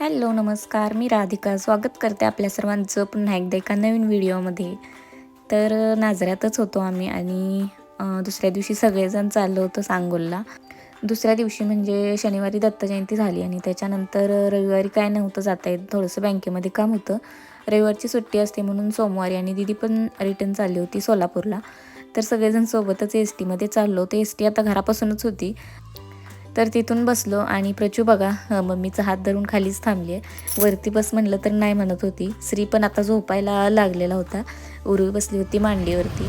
Hello नमस्कार. मी राधिका. स्वागत करते आपल्या सर्वांचं पुन्हा एकदा एका नवीन व्हिडिओमध्ये. तर नाजऱ्यातच होतो आम्ही आणि दुसऱ्या दिवशी सगळेजण चाललो होतो सांगोलला. दुसऱ्या दिवशी म्हणजे शनिवारी दत्तजयंती झाली आणि त्याच्यानंतर रविवारी काय नव्हतं जाता येत. थोडंसं बँकेमध्ये काम होतं. रविवारची सुट्टी असते म्हणून सोमवारी आणि दिदी पण रिटर्न चालली होती सोलापूरला. तर सगळेजण सोबतच एस टीमध्ये चाललो. तर एस टी आता घरापासूनच होती. तर तिथून बसलो आणि प्रचू बघा मम्मीचा हात धरून खालीच थांबली आहे वरती बस म्हणलं तर नाही म्हणत होती. श्री पण आता झोपायला लागलेला होता. उरवी बसली होती मांडीवरती.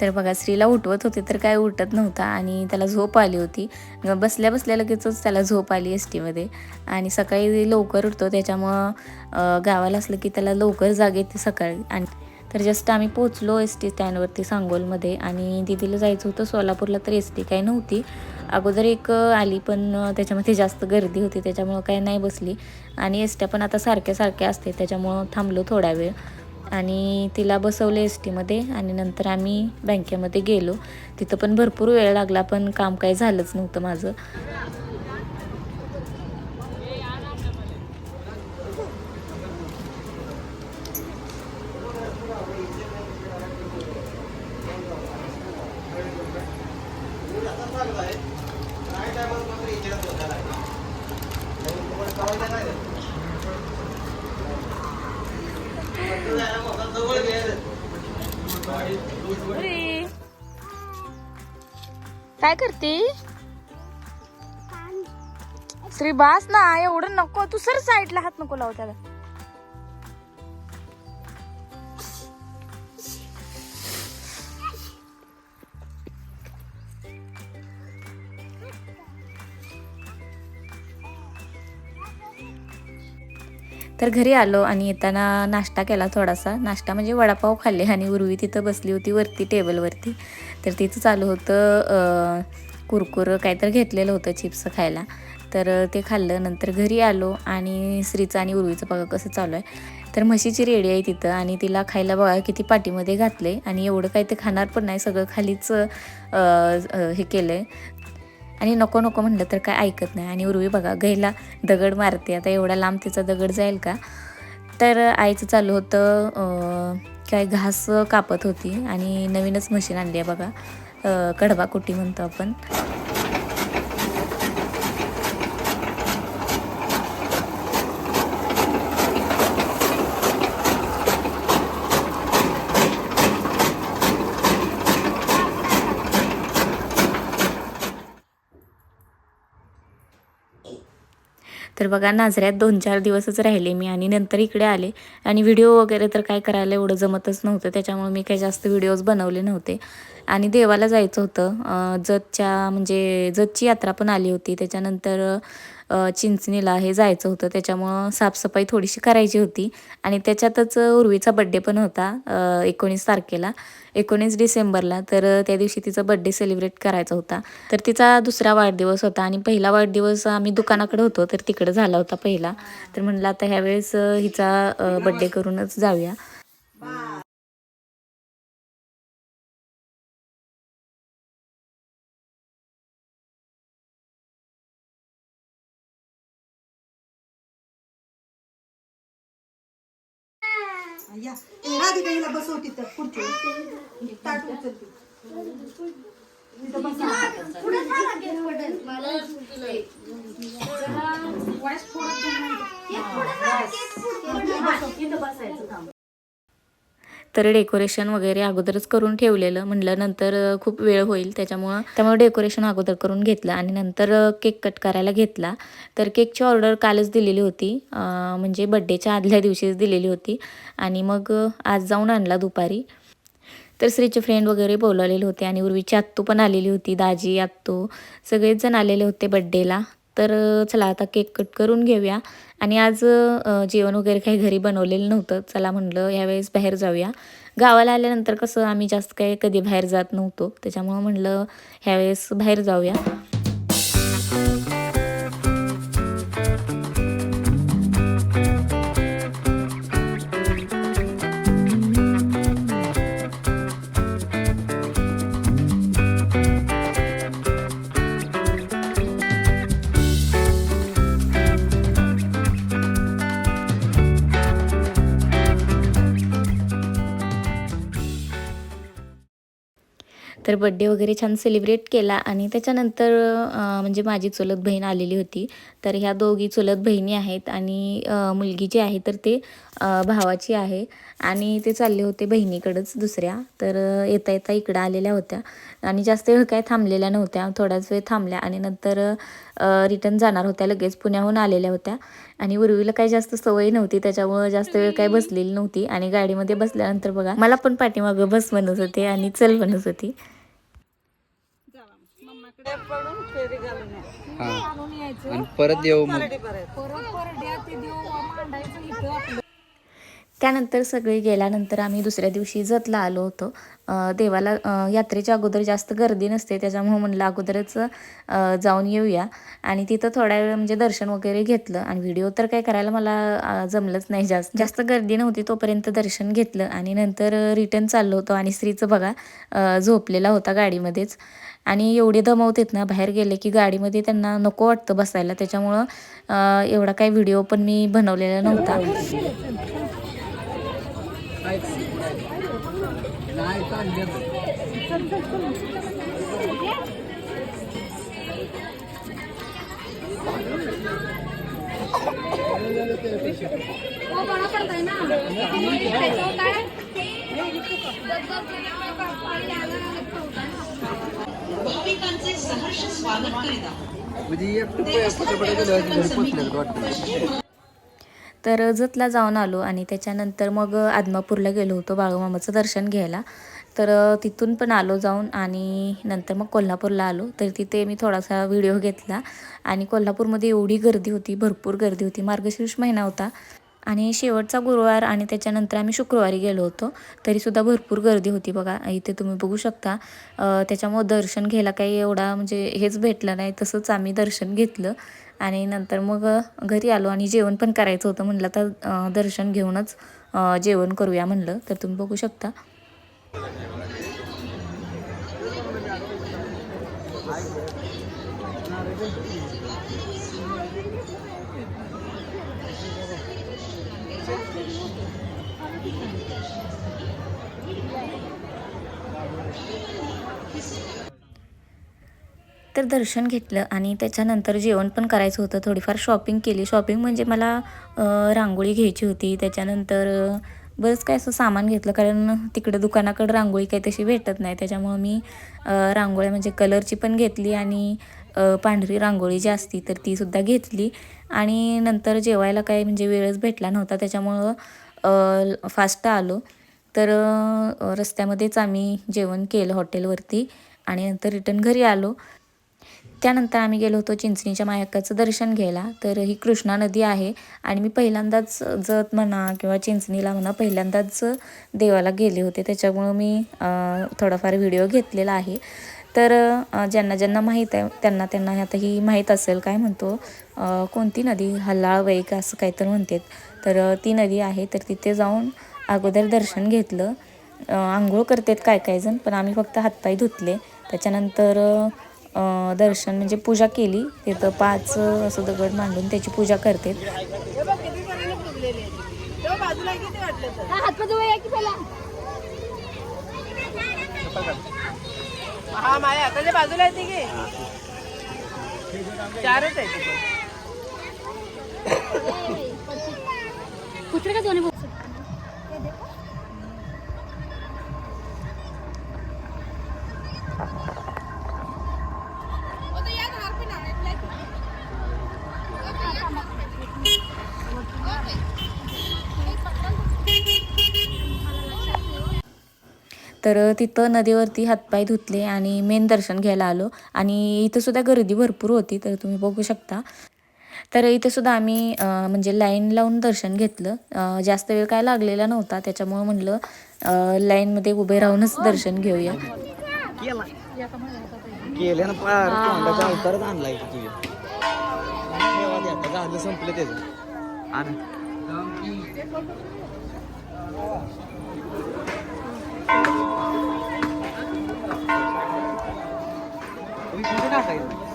तर बघा स्त्रीला उठवत होते तर काय उठत नव्हता आणि त्याला झोप आली होती. बसल्या बसल्या लगेचच त्याला झोप आली एस टीमध्ये आणि सकाळी लवकर उठतो त्याच्यामुळं गावाला असलं की त्याला लवकर जाग येते सकाळी. आणि तर जस्ट आम्ही पोचलो एस टी स्टँडवरती सांगोलमध्ये आणि दिदीला जायचं होतं सोलापूरला तर एस टी काही नव्हती. अगोदर एक आली पण त्याच्यामध्ये जास्त गर्दी होती त्याच्यामुळं काही नाही बसली. आणि एस ट्या पण आता सारख्या सारख्या असते त्याच्यामुळं थांबलो थोडा वेळ. आणि तिला बसवले एस टीमध्ये आणि नंतर आम्ही बँकेमध्ये गेलो. तिथं पण भरपूर वेळ लागला पण काम काही झालंच नव्हतं माझं. काय करते? श्री बास ना एवढं नको. तू सर साईडला हात नको लावू त्याला. तर घरी आलो आणि येताना नाश्ता केला थोडासा. नाश्ता म्हणजे वडापाव खाल्ले आणि उर्वी तिथं बसली होती वरती टेबलवरती. तर तिथं चालू होतं कुरकुर काहीतरी घेतलेलं होतं चिप्स खायला. तर ते खाल्लं. नंतर घरी आलो आणि श्रीचं आणि उर्वीचं बघा कसं चालू आहे. तर म्हशीची रेडी आहे तिथं आणि तिला खायला बघा किती पाठीमध्ये घातले आणि एवढं काही ते खाणार पण नाही. सगळं खालीच हे केलं आहे आणि नको नको म्हणलं तर काय ऐकत नाही. आणि उर्वी बघा गैला दगड मारते. आता एवढा लांब तिचा दगड जाईल का? तर आईचं चालू होतं काय घास कापत होती आणि नवीनच मशीन आणली आहे बघा. कडबा कुटी म्हणतो आपण. तर बघा नाझऱ्यात दोन चार दिवसच राहिले मी आणि नंतर इकडे आले. आणि व्हिडिओ वगैरे तर काय करायला एवढं जमतच नव्हतं त्याच्यामुळे मी काही जास्त व्हिडिओज बनवले नव्हते. आणि देवाला जायचं होतं. जतच्या म्हणजे जतची यात्रा पण आली होती. त्याच्यानंतर चिंचणीला हे जायचं होतं. त्याच्यामुळं साफसफाई थोडीशी करायची होती. आणि त्याच्यातच उर्वीचा बड्डे पण होता एकोणीस तारखेला. एकोणीस डिसेंबरला तर त्या दिवशी तिचा बड्डे सेलिब्रेट करायचा होता. तर तिचा दुसरा वाढदिवस होता आणि पहिला वाढदिवस आम्ही दुकानाकडे होतो तर तिकडे झाला होता पहिला. तर म्हणलं आता ह्यावेळेस हिचा बड्डे करूनच जाऊया. राधिका हिला बसव तिथं खुर्चीवर ताट उचलते तिथं बसा. तर डेकोरेशन वगैरे अगोदरच करून ठेवलेलं. म्हणलं नंतर खूप वेळ होईल. त्याच्यामुळं त्यामुळे डेकोरेशन अगोदर करून घेतलं आणि नंतर केक कट करायला घेतला. तर केकची ऑर्डर कालच दिलेली होती. म्हणजे बड्डेच्या आदल्या दिवशीच दिलेली होती. आणि मग आज जाऊन आणला दुपारी. तर श्रीचे फ्रेंड वगैरे बोलावलेले होते आणि उर्वीची आत्तू पण आलेली होती दाजी आत्तू. सगळेच जण आलेले होते बड्डेला. तर चला आता केक कट करून घेऊया. आणि आज जेवण वगैरे काही घरी बनवलेलं नव्हतं. चला म्हणलं यावेळेस बाहेर जाऊया. गावाला आल्यानंतर कसं आम्ही जास्त काही कधी बाहेर जात नव्हतो. त्याच्यामुळं म्हणलं ह्यावेळेस बाहेर जाऊया. तर बड्डे वगैरे छान सेलिब्रेट केला आणि त्याच्यानंतर म्हणजे माझी चुलत बहीण आलेली होती. तर ह्या दोघी चुलत बहिणी आहेत आणि मुलगी जी आहे तर ते भावाची आहे. आणि ते चालले होते बहिणीकडंच दुसऱ्या. तर येता येता इकडं आलेल्या होत्या. आणि जास्त वेळ काय थांबलेल्या नव्हत्या. थोडाच वेळ थांबल्या आणि नंतर रिटर्न जाणार होत्या. लगेच पुण्याहून आलेल्या होत्या. आणि उर्वीला काही जास्त सवय नव्हती त्याच्यामुळं जास्त वेळ काही बसलेली नव्हती आणि गाडीमध्ये बसल्यानंतर बघा मला पण पाठीमागं बस म्हणत होते आणि चल म्हणत होती हा आणि परत येऊ मग त्यानंतर सगळे गेल्यानंतर आम्ही दुसऱ्या दिवशी जतला आलो होतो. देवाला यात्रेच्या अगोदर जास्त गर्दी नसते त्याच्यामुळे म्हणलं अगोदरच जाऊन येऊया. आणि तिथं थोड्या वेळ म्हणजे दर्शन वगैरे घेतलं. आणि व्हिडिओ तर काय करायला मला जमलंच नाही जास्त. जास्त गर्दी नव्हती तोपर्यंत दर्शन घेतलं. आणि नंतर रिटर्न चाललो होतो आणि स्त्रीचं बघा झोपलेला होता गाडीमध्येच. आणि एवढे दमवतेत ना बाहेर गेले की गाडीमध्ये त्यांना नको वाटतं बसायला. त्याच्यामुळं एवढा काही व्हिडिओ पण मी बनवलेला नव्हता. म्हणजे एकटं पटापटा गेलं की घरी पोचल्यात वाटतं. तर जतला जाऊन आलो आणि त्याच्यानंतर मग आदमापूरला गेलो होतो बाळूमामाचं दर्शन घ्यायला. तर तिथून पण आलो जाऊन आणि नंतर मग कोल्हापूरला आलो. तर तिथे मी थोडासा व्हिडिओ घेतला आणि कोल्हापूरमध्ये एवढी गर्दी होती भरपूर गर्दी होती. मार्गशीर्ष महिना होता. आणि शेवटचा गुरुवार आणि त्याच्यानंतर आम्ही शुक्रवारी गेलो होतो. तरीसुद्धा भरपूर गर्दी होती बघा. इथे तुम्ही बघू शकता. त्याच्यामुळं दर्शन घ्यायला काही एवढा म्हणजे हेच भेटलं नाही. तसंच आम्ही दर्शन घेतलं. आणि नंतर मग घरी आलो आणि जेवण पण करायचं होतं म्हणलं तर दर्शन घेऊनच जेवण करूया म्हणलं. तर तुम्ही बघू शकता. तर दर्शन घेतलं आणि त्याच्यानंतर जेवण पण करायचं होतं. थोडीफार शॉपिंग केली. शॉपिंग म्हणजे मला रांगोळी घ्यायची होती. त्याच्यानंतर बरंच काय असं सामान घेतलं. कारण तिकडं दुकानाकडं रांगोळी काही तशी भेटत नाही. त्याच्यामुळं मी रांगोळ्या म्हणजे कलरची पण घेतली आणि पांढरी रांगोळी जी असती तर तीसुद्धा घेतली. आणि नंतर जेवायला काही म्हणजे वेळच भेटला नव्हता. त्याच्यामुळं फास्ट आलो. तर रस्त्यामध्येच आम्ही जेवण केलं हॉटेलवरती आणि नंतर रिटर्न घरी आलो. त्यानंतर आम्ही गेलो होतो चिंचणीच्या मायकाचं दर्शन घ्यायला. तर ही कृष्णा नदी आहे आणि मी पहिल्यांदाच जत म्हणा किंवा चिंचणीला म्हणा पहिल्यांदाच देवाला गेले होते. त्याच्यामुळं मी थोडाफार व्हिडिओ घेतलेला आहे. तर ज्यांना ज्यांना माहीत आहे त्यांना त्यांना आता ही माहीत असेल काय म्हणतो कोणती नदी? हल्लाळ वैक असं काहीतरी म्हणतात. तर ती नदी आहे. तर तिथे जाऊन अगोदर दर्शन घेतलं. आंघोळ करतात काय काय जण पण आम्ही फक्त हातपाय धुतले. त्याच्यानंतर दर्शन म्हणजे पूजा केली. तिथं पाच असं दगड मांडून त्याची पूजा करते. हा बाजूला येते की? चारच आहे तर तिथं नदीवरती हातपाय धुतले आणि मेन दर्शन घ्यायला आलो. आणि इथं सुद्धा गर्दी भरपूर होती तर तुम्ही बघू शकता. तर इथे सुद्धा आम्ही म्हणजे लाईन लावून दर्शन घेतलं. जास्त वेळ काय लागलेला नव्हता त्याच्यामुळं म्हणलं लाईनमध्ये उभे राहूनच दर्शन घेऊया. केलं टाकायचं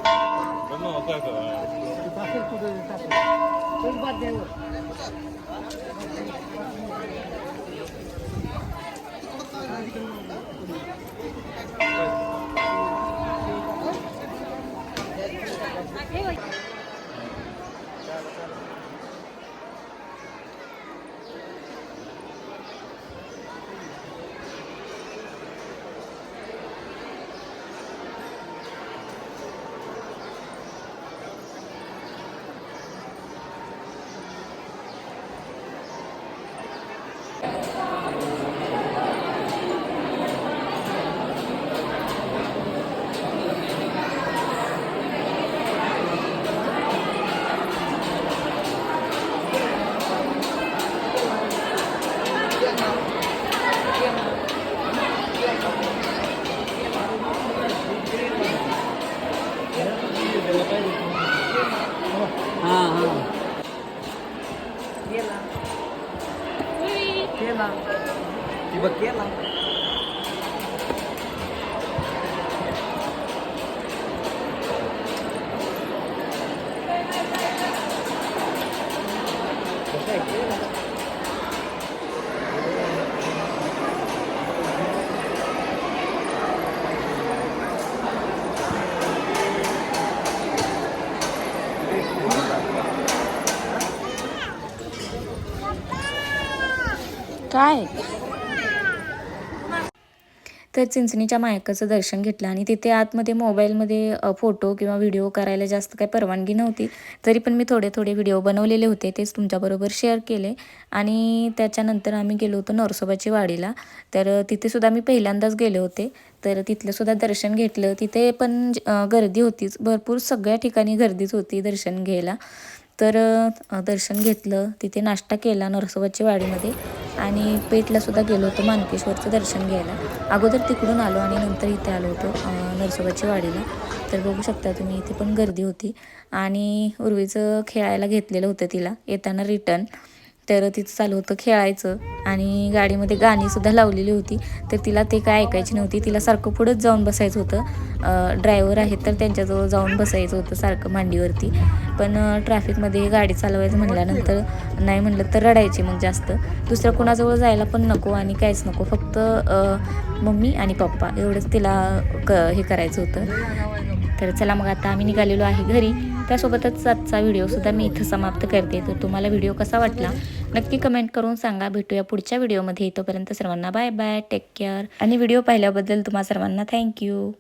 तर चिंचणीच्या मायकाचं दर्शन घेतलं आणि तिथे आतमध्ये मोबाईलमध्ये फोटो किंवा व्हिडिओ करायला जास्त काही परवानगी नव्हती. तरी पण मी थोडे थोडे व्हिडिओ बनवलेले होते तेच तुमच्याबरोबर शेअर केले. आणि त्याच्यानंतर आम्ही गेलो होतो नरसोबाची वाडीला. तर तिथेसुद्धा मी पहिल्यांदाच गेले होते. तर तिथलंसुद्धा दर्शन घेतलं. तिथे पण गर्दी होतीच. भरपूर सगळ्या ठिकाणी गर्दीच होती दर्शन घ्यायला. तर दर्शन घेतलं. तिथे नाश्ता केला नरसोबाची वाडीमध्ये आणि पेठलासुद्धा गेलो होतो मानकेश्वरचं दर्शन घ्यायला. अगोदर तिकडून आलो आणि नंतर इथे आलो होतो नरसोबाची वाडीला. तर बघू शकता तुम्ही इथे पण गर्दी होती. आणि उर्वीचं खेळायला घेतलेलं होतं तिला. येताना रिटर्न. तर तिथं चालू होतं खेळायचं आणि गाडीमध्ये गाणीसुद्धा लावलेली होती. तर तिला ते काय ऐकायची नव्हती. तिला सारखं पुढंच जाऊन बसायचं होतं. ड्रायव्हर आहेत तर त्यांच्याजवळ जाऊन बसायचं होतं सारखं मांडीवरती. पण ट्रॅफिकमध्ये गाडी चालवायचं म्हणल्यानंतर नाही म्हणलं तर रडायची मग जास्त. दुसऱ्या कोणाजवळ जायला पण नको आणि काहीच नको. फक्त मम्मी आणि पप्पा एवढंच तिला क हे करायचं होतं. तर चला मग आता आम्ही निघालेलो आहे घरी. त्यासोबतच आजचा व्हिडिओसुद्धा मी इथं समाप्त करते. तर तुम्हाला व्हिडिओ कसा वाटला? नक्की कमेंट करून सांगा. भेटूया पुढच्या व्हिडिओमध्ये तोपर्यंत सर्वांना बाय बाय टेक केअर आणि व्हिडिओ पाहिल्याबद्दल तुम्हा सर्वांना थँक्यू